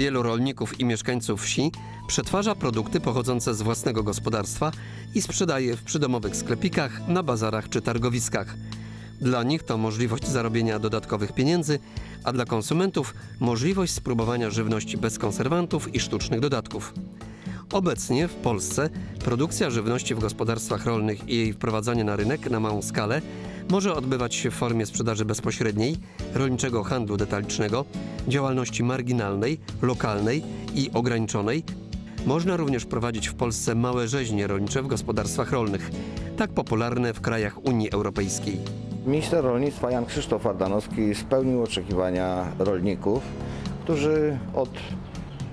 Wielu rolników i mieszkańców wsi przetwarza produkty pochodzące z własnego gospodarstwa i sprzedaje w przydomowych sklepikach, na bazarach czy targowiskach. Dla nich to możliwość zarobienia dodatkowych pieniędzy, a dla konsumentów możliwość spróbowania żywności bez konserwantów i sztucznych dodatków. Obecnie w Polsce produkcja żywności w gospodarstwach rolnych i jej wprowadzanie na rynek na małą skalę może odbywać się w formie sprzedaży bezpośredniej, rolniczego handlu detalicznego, działalności marginalnej, lokalnej i ograniczonej. Można również prowadzić w Polsce małe rzeźnie rolnicze w gospodarstwach rolnych, tak popularne w krajach Unii Europejskiej. Minister rolnictwa Jan Krzysztof Ardanowski spełnił oczekiwania rolników, którzy od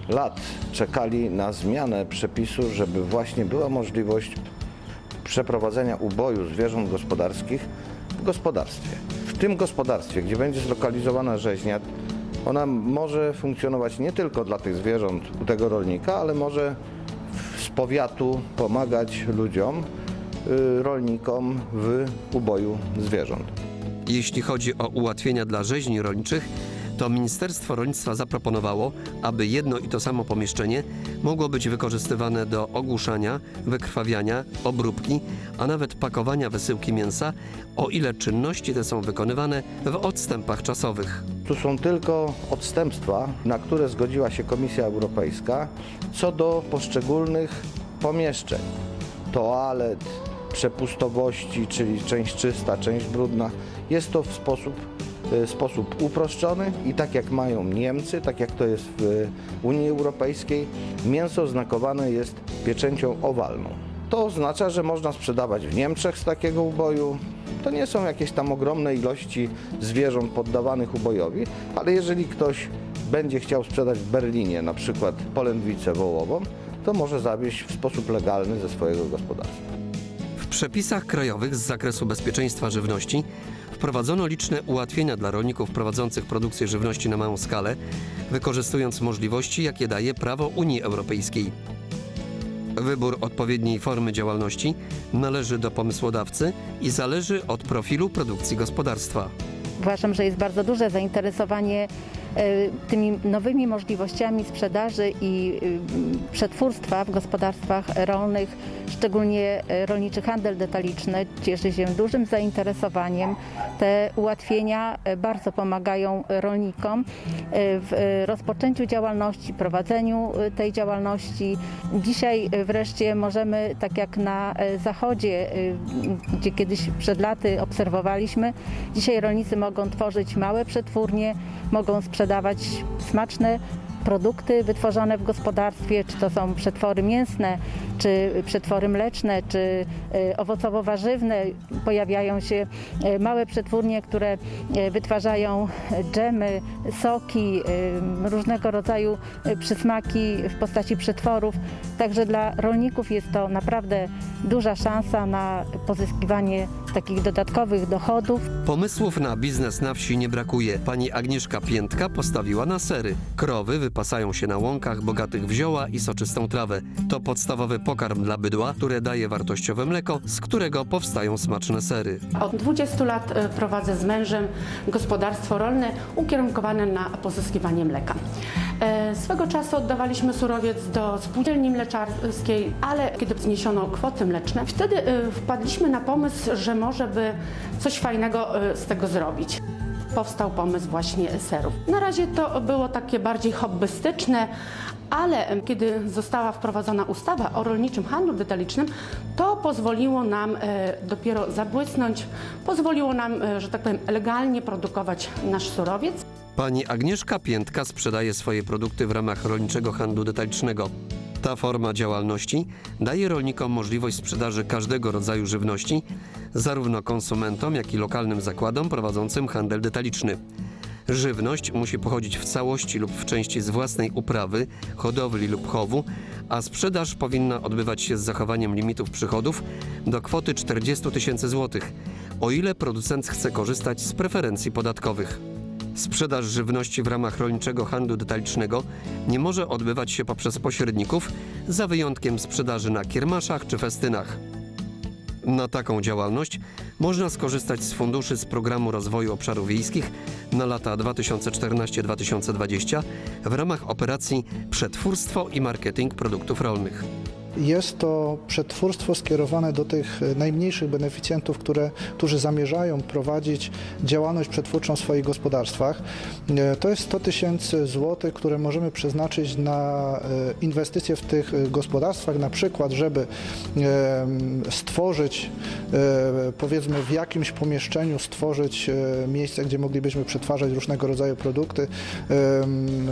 lat czekali na zmianę przepisu, żeby właśnie była możliwość przeprowadzenia uboju zwierząt gospodarskich w gospodarstwie. W tym gospodarstwie, gdzie będzie zlokalizowana rzeźnia, ona może funkcjonować nie tylko dla tych zwierząt u tego rolnika, ale może z powiatu pomagać ludziom, y, rolnikom w uboju zwierząt. Jeśli chodzi o ułatwienia dla rzeźni rolniczych, to Ministerstwo Rolnictwa zaproponowało, aby jedno i to samo pomieszczenie mogło być wykorzystywane do ogłuszania, wykrwawiania, obróbki, a nawet pakowania wysyłki mięsa, o ile czynności te są wykonywane w odstępach czasowych. Tu są tylko odstępstwa, na które zgodziła się Komisja Europejska co do poszczególnych pomieszczeń. Toalet, przepustowości, czyli część czysta, część brudna. Jest to w sposób, sposób uproszczony i tak jak mają Niemcy, tak jak to jest w Unii Europejskiej, mięso oznakowane jest pieczęcią owalną. To oznacza, że można sprzedawać w Niemczech z takiego uboju. To nie są jakieś tam ogromne ilości zwierząt poddawanych ubojowi, ale jeżeli ktoś będzie chciał sprzedać w Berlinie na przykład polędwicę wołową, to może zawieźć w sposób legalny ze swojego gospodarstwa. W przepisach krajowych z zakresu bezpieczeństwa żywności wprowadzono liczne ułatwienia dla rolników prowadzących produkcję żywności na małą skalę, wykorzystując możliwości, jakie daje prawo Unii Europejskiej. Wybór odpowiedniej formy działalności należy do pomysłodawcy i zależy od profilu produkcji gospodarstwa. Uważam, że jest bardzo duże zainteresowanie tymi nowymi możliwościami sprzedaży i y, przetwórstwa w gospodarstwach rolnych, szczególnie e, rolniczy handel detaliczny cieszy się dużym zainteresowaniem. Te ułatwienia e, bardzo pomagają rolnikom e, w e, rozpoczęciu działalności, prowadzeniu e, tej działalności. Dzisiaj e, wreszcie możemy, tak jak na e, zachodzie, e, gdzie kiedyś przed laty obserwowaliśmy, dzisiaj rolnicy mogą tworzyć małe przetwórnie, mogą sprzedawać smaczne produkty wytworzone w gospodarstwie, czy to są przetwory mięsne, czy przetwory mleczne, czy e, owocowo-warzywne. Pojawiają się e, małe przetwórnie, które e, wytwarzają dżemy, soki, różnego rodzaju przysmaki w postaci przetworów. Także dla rolników jest to naprawdę duża szansa na pozyskiwanie takich dodatkowych dochodów. Pomysłów na biznes na wsi nie brakuje. Pani Agnieszka Piętka postawiła na sery. Krowy wypasają się na łąkach bogatych w zioła i soczystą trawę. To podstawowy pokarm dla bydła, które daje wartościowe mleko, z którego powstają smaczne sery. Od 20 lat e, prowadzę z mężem gospodarstwo rolne ukierunkowane na pozyskiwanie mleka. E, Swego czasu oddawaliśmy surowiec do spółdzielni mleczarskiej, ale kiedy zniesiono kwoty mleczne, wtedy e, wpadliśmy na pomysł, że może by coś fajnego e, z tego zrobić. Powstał pomysł właśnie serów. Na razie to było takie bardziej hobbystyczne, ale kiedy została wprowadzona ustawa o rolniczym handlu detalicznym, to pozwoliło nam dopiero zabłysnąć, pozwoliło nam, że tak powiem, legalnie produkować nasz surowiec. Pani Agnieszka Piętka sprzedaje swoje produkty w ramach rolniczego handlu detalicznego. Ta forma działalności daje rolnikom możliwość sprzedaży każdego rodzaju żywności, zarówno konsumentom, jak i lokalnym zakładom prowadzącym handel detaliczny. Żywność musi pochodzić w całości lub w części z własnej uprawy, hodowli lub chowu, a sprzedaż powinna odbywać się z zachowaniem limitów przychodów do kwoty 40 tysięcy złotych, o ile producent chce korzystać z preferencji podatkowych. Sprzedaż żywności w ramach rolniczego handlu detalicznego nie może odbywać się poprzez pośredników, za wyjątkiem sprzedaży na kiermaszach czy festynach. Na taką działalność można skorzystać z funduszy z Programu Rozwoju Obszarów Wiejskich na lata 2014-2020 w ramach operacji Przetwórstwo i Marketing Produktów Rolnych. Jest to przetwórstwo skierowane do tych e, najmniejszych beneficjentów, które, którzy zamierzają prowadzić działalność przetwórczą w swoich gospodarstwach. E, To jest 100 tysięcy złotych, które możemy przeznaczyć na e, inwestycje w tych gospodarstwach, na przykład, żeby stworzyć, powiedzmy, w jakimś pomieszczeniu stworzyć miejsce, gdzie moglibyśmy przetwarzać różnego rodzaju produkty.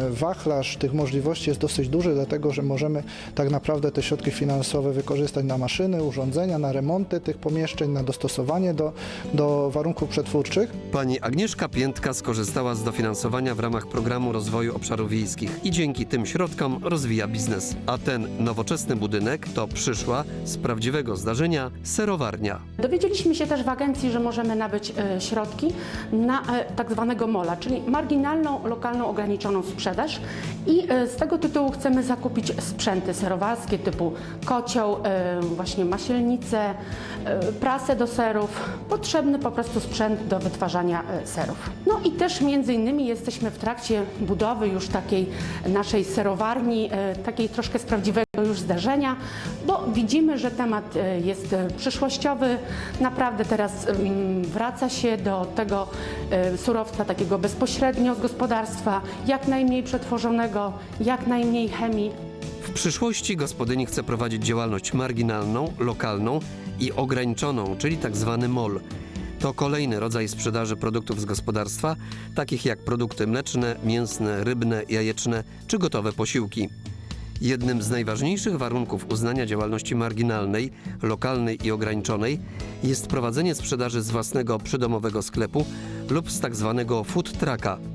Wachlarz tych możliwości jest dosyć duży, dlatego że możemy tak naprawdę te środki finansowe wykorzystać na maszyny, urządzenia, na remonty tych pomieszczeń, na dostosowanie do, do warunków przetwórczych. Pani Agnieszka Piętka skorzystała z dofinansowania w ramach Programu Rozwoju Obszarów Wiejskich i dzięki tym środkom rozwija biznes. A ten nowoczesny budynek to przyszła z prawdziwego zdarzenia serowarnia. Dowiedzieliśmy się też w agencji, że możemy nabyć e, środki na e, tak zwanego mola, czyli marginalną, lokalną, ograniczoną sprzedaż i e, z tego tytułu chcemy zakupić sprzęty serowarskie typu kocioł, właśnie masielnice, e, prasę do serów, potrzebny po prostu sprzęt do wytwarzania e, serów. No i też między innymi jesteśmy w trakcie budowy już takiej naszej serowarni, e, takiej troszkę z prawdziwego już zdarzenia, bo widzimy, że temat jest przyszłościowy. Naprawdę teraz wraca się do tego surowca takiego bezpośrednio z gospodarstwa, jak najmniej przetworzonego, jak najmniej chemii. Przyszłości gospodyni chce prowadzić działalność marginalną, lokalną i ograniczoną, czyli tak zwany MOL. To kolejny rodzaj sprzedaży produktów z gospodarstwa, takich jak produkty mleczne, mięsne, rybne, jajeczne czy gotowe posiłki. Jednym z najważniejszych warunków uznania działalności marginalnej, lokalnej i ograniczonej jest prowadzenie sprzedaży z własnego przydomowego sklepu lub z tak zwanego food trucka.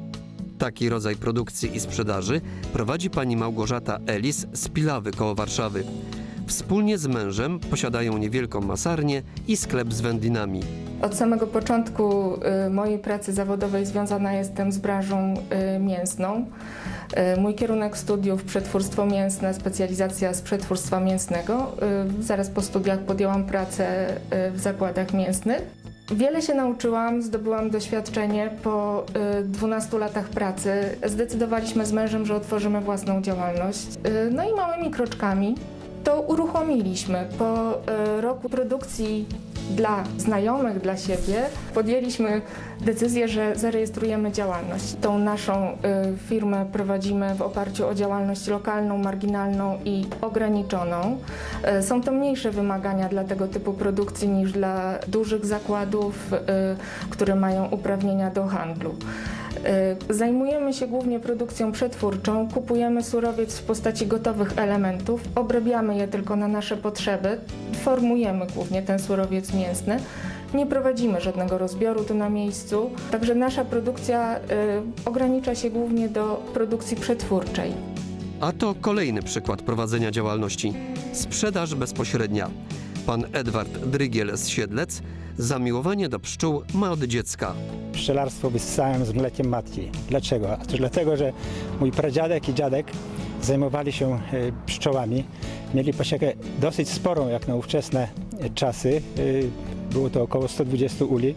Taki rodzaj produkcji i sprzedaży prowadzi pani Małgorzata Elis z Pilawy koło Warszawy. Wspólnie z mężem posiadają niewielką masarnię i sklep z wędlinami. Od samego początku y, mojej pracy zawodowej związana jestem z branżą y, mięsną. Y, Mój kierunek studiów przetwórstwo mięsne, specjalizacja z przetwórstwa mięsnego. Zaraz po studiach podjęłam pracę w zakładach mięsnych. Wiele się nauczyłam, zdobyłam doświadczenie. Po y, 12 latach pracy zdecydowaliśmy z mężem, że otworzymy własną działalność. Y, No i małymi kroczkami to uruchomiliśmy. Po y, roku produkcji dla znajomych, dla siebie podjęliśmy decyzję, że zarejestrujemy działalność. Tą naszą y, firmę prowadzimy w oparciu o działalność lokalną, marginalną i ograniczoną. Y, Są to mniejsze wymagania dla tego typu produkcji niż dla dużych zakładów, które mają uprawnienia do handlu. Y, Zajmujemy się głównie produkcją przetwórczą, kupujemy surowiec w postaci gotowych elementów, obrabiamy je tylko na nasze potrzeby, formujemy głównie ten surowiec mięsny. Nie prowadzimy żadnego rozbioru tu na miejscu, także nasza produkcja y, ogranicza się głównie do produkcji przetwórczej. A to kolejny przykład prowadzenia działalności sprzedaż bezpośrednia. Pan Edward Drygiel z Siedlec zamiłowanie do pszczół ma od dziecka. Pszczelarstwo wyssałem z mlekiem matki. Dlaczego? Otóż dlatego, że mój pradziadek i dziadek zajmowali się e, pszczołami. Mieli pasiekę dosyć sporą jak na ówczesne e, czasy. E, Było to około 120 uli.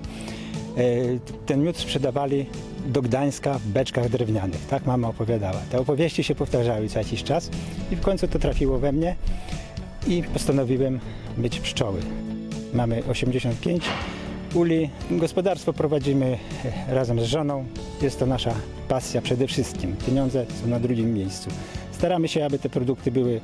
Ten miód sprzedawali do Gdańska w beczkach drewnianych. Tak mama opowiadała. Te opowieści się powtarzały co jakiś czas i w końcu to trafiło we mnie i postanowiłem być pszczoły. Mamy 85 uli. Gospodarstwo prowadzimy e, razem z żoną. Jest to nasza pasja przede wszystkim. Pieniądze są na drugim miejscu. Staramy się, aby te produkty były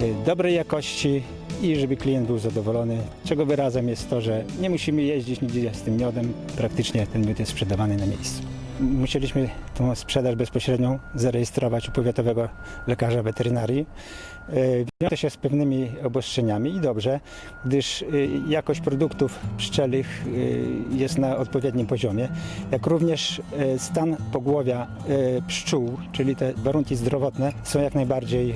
e, dobrej jakości i żeby klient był zadowolony. Czego wyrazem jest to, że nie musimy jeździć nigdzie z tym miodem. Praktycznie ten miód jest sprzedawany na miejscu. Musieliśmy tą sprzedaż bezpośrednią zarejestrować u powiatowego lekarza weterynarii. Wiąże się z pewnymi obostrzeniami i dobrze, gdyż e, jakość produktów pszczelich e, jest na odpowiednim poziomie, jak również e, stan pogłowia pszczół, czyli te warunki zdrowotne są jak najbardziej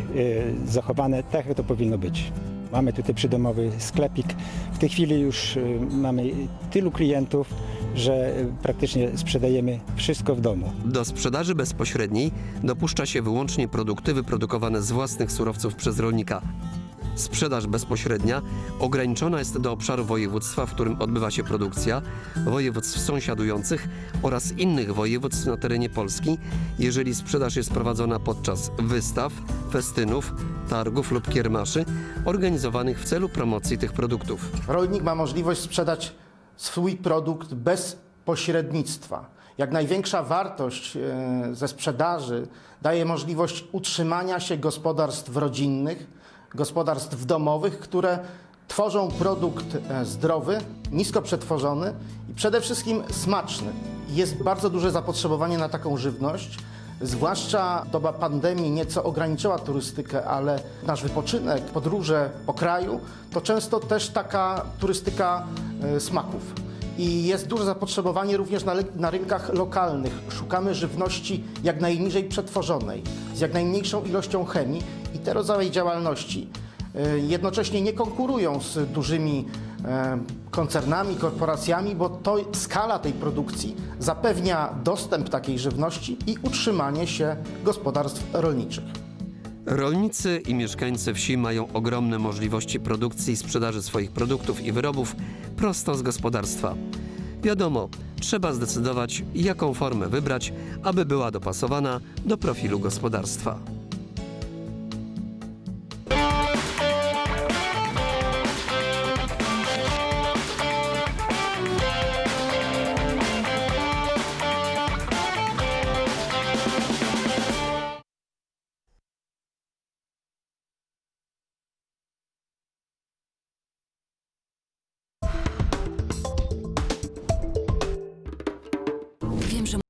zachowane tak, jak to powinno być. Mamy tutaj przydomowy sklepik. W tej chwili już mamy tylu klientów, że e, praktycznie sprzedajemy wszystko w domu. Do sprzedaży bezpośredniej dopuszcza się wyłącznie produkty wyprodukowane z własnych surowców przez rolnika. Sprzedaż bezpośrednia ograniczona jest do obszaru województwa, w którym odbywa się produkcja, województw sąsiadujących oraz innych województw na terenie Polski, jeżeli sprzedaż jest prowadzona podczas wystaw, festynów, targów lub kiermaszy organizowanych w celu promocji tych produktów. Rolnik ma możliwość sprzedać swój produkt bez pośrednictwa. Jak największa wartość e, ze sprzedaży daje możliwość utrzymania się gospodarstw rodzinnych, gospodarstw domowych, które tworzą produkt e, zdrowy, nisko przetworzony i przede wszystkim smaczny. Jest bardzo duże zapotrzebowanie na taką żywność. Zwłaszcza doba pandemii nieco ograniczyła turystykę, ale nasz wypoczynek, podróże po kraju to często też taka turystyka e, smaków. I jest duże zapotrzebowanie również na, na rynkach lokalnych. Szukamy żywności jak najniżej przetworzonej, z jak najmniejszą ilością chemii i te rodzaje działalności e, jednocześnie nie konkurują z dużymi e, koncernami, korporacjami, bo to skala tej produkcji zapewnia dostęp takiej żywności i utrzymanie się gospodarstw rolniczych. Rolnicy i mieszkańcy wsi mają ogromne możliwości produkcji i sprzedaży swoich produktów i wyrobów prosto z gospodarstwa. Wiadomo, trzeba zdecydować, jaką formę wybrać, aby była dopasowana do profilu gospodarstwa.